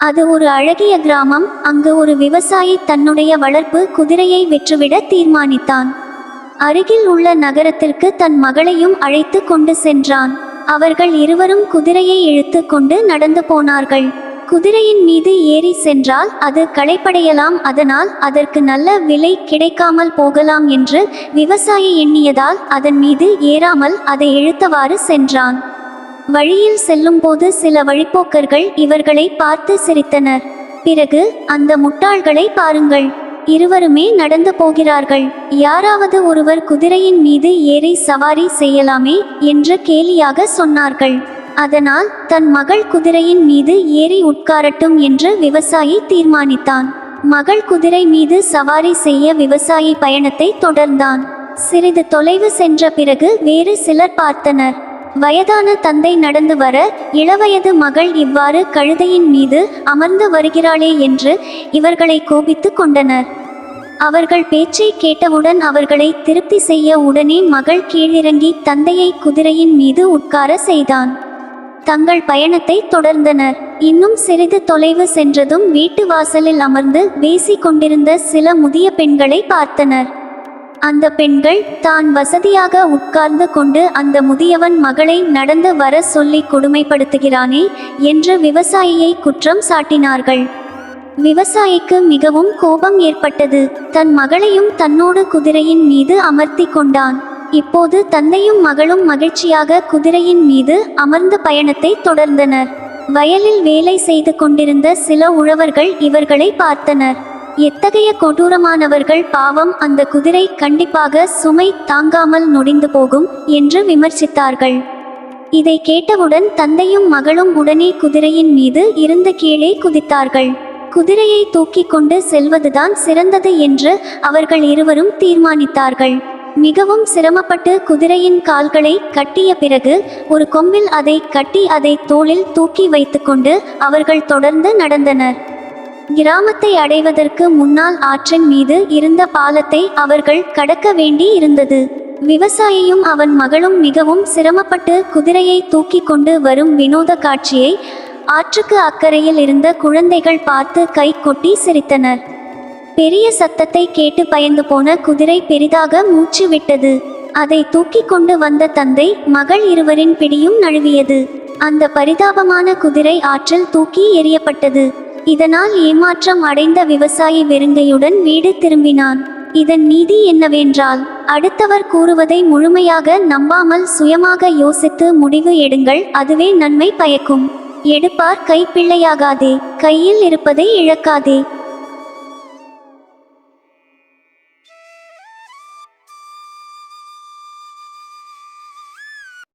அது ஒரு அழகிய கிராமம். அங்கு ஒரு விவசாயி தன்னுடைய வளர்ப்பு குதிரையை விற்றுவிட தீர்மானித்தான். அருகில் உள்ள நகரத்திற்கு தன் மகளையும் அழைத்து கொண்டு சென்றான். அவர்கள் இருவரும் குதிரையை இழுத்து கொண்டு நடந்து போனார்கள். குதிரையின் மீது ஏறி சென்றால் அது களைப்படையலாம். அதனால் அதற்கு நல்ல விலை கிடைக்காமல் போகலாம் என்று விவசாயி எண்ணியதால் அதன் மீது ஏறாமல் அதை இழுத்தவாறு சென்றான். வழியில் செல்லும்போது சில வழிப்போக்கர்கள் இவர்களை பார்த்து சிரித்தனர். பிறகு அந்த முட்டாள்களை பாருங்கள். இருவருமே நடந்து போகிறார்கள். யாராவது ஒருவர் குதிரையின் மீது ஏறி சவாரி செய்யலாமே என்று கேலியாக சொன்னார்கள். அதனால் தன் மகள் குதிரையின் மீது ஏறி உட்காரட்டும் என்று விவசாயி தீர்மானித்தான். மகள் குதிரை மீது சவாரி செய்ய விவசாயி பயணத்தை தொடர்ந்தான். சிறிது தொலைவு சென்ற பிறகு வேறு சிலர் பார்த்தனர். வயதான தந்தை நடந்து வர இளவயது மகள் இவ்வாறு கழுதையின் மீது அமர்ந்து வருகிறாளே என்று இவர்களை கோபித்து கொண்டனர். அவர்கள் பேச்சை கேட்டவுடன் அவர்களை திருப்தி செய்ய உடனே மகள் கீழிறங்கி தந்தையை குதிரையின் மீது உட்கார செய்தான். தங்கள் பயணத்தை தொடர்ந்தனர். இன்னும் சிறிது தொலைவு சென்றதும் வீட்டு வாசலில் அமர்ந்து பேசிக் கொண்டிருந்த சில முதிய பெண்களை பார்த்தனர். அந்த பெண்கள் தான் வசதியாக உட்கார்ந்து கொண்டு அந்த முதியவன் மகளை நடந்து வர சொல்லி கொடுமைப்படுத்துகிறானே என்று விவசாயியை குற்றம் சாட்டினார்கள். விவசாயிக்கு மிகவும் கோபம் ஏற்பட்டது. தன் மகளையும் தன்னோடு குதிரையின் மீது அமர்த்தி கொண்டான். இப்போது தந்தையும் மகளும் மகிழ்ச்சியாக குதிரையின் மீது அமர்ந்து பயணத்தை தொடர்ந்தனர். வயலில் வேலை செய்து கொண்டிருந்த சில உழவர்கள் இவர்களை பார்த்தனர். எத்தகைய கொடூரமானவர்கள் பாவம் அந்த குதிரை கண்டிப்பாக சுமை தாங்காமல் நொடிந்து போகும் என்று விமர்சித்தார்கள். இதை கேட்டவுடன் தந்தையும் மகளும் உடனே குதிரையின் மீது இருந்த கீழே குதித்தார்கள். குதிரையை தூக்கி கொண்டு செல்வதுதான் சிறந்தது என்று அவர்கள் இருவரும் தீர்மானித்தார்கள். மிகவும் சிரமப்பட்டு குதிரையின் கால்களை கட்டிய பிறகு ஒரு கொம்பில் அதை கட்டி அதை தோளில் தூக்கி வைத்துக்கொண்டு அவர்கள் தொடர்ந்து நடந்தனர். கிராமத்தை அடைவதற்கு முன்னால் ஆற்றின் மீது இருந்த பாலத்தை அவர்கள் கடக்க வேண்டி இருந்தது. விவசாயியும் அவன் மகளும் மிகவும் சிரமப்பட்டு குதிரையை தூக்கி கொண்டு வரும் வினோத காட்சியை ஆற்றுக்கு அக்கறையில் இருந்த குழந்தைகள் பார்த்து கை கொட்டி சிரித்தனர். பெரிய சத்தத்தை கேட்டு பயந்து போன குதிரை பெரிதாக மூச்சு விட்டது. அதை தூக்கி கொண்டு வந்த தந்தை மகள் இருவரின் பிடியும் நழுவியது. அந்த பரிதாபமான குதிரை ஆற்றில் தூக்கி எறியப்பட்டது. இதனால் ஏமாற்றம் அடைந்த விவசாயி வெறுங்கையுடன் வீடு திரும்பினான். இதன் நீதி என்னவென்றால் அடுத்தவர் கூறுவதை முழுமையாக நம்பாமல் சுயமாக யோசித்து முடிவு எடுங்கள் அதுவே நன்மை பயக்கும். எடுப்பார் கைப்பிள்ளையாகாதே கையில் இருப்பதை இழக்காதே.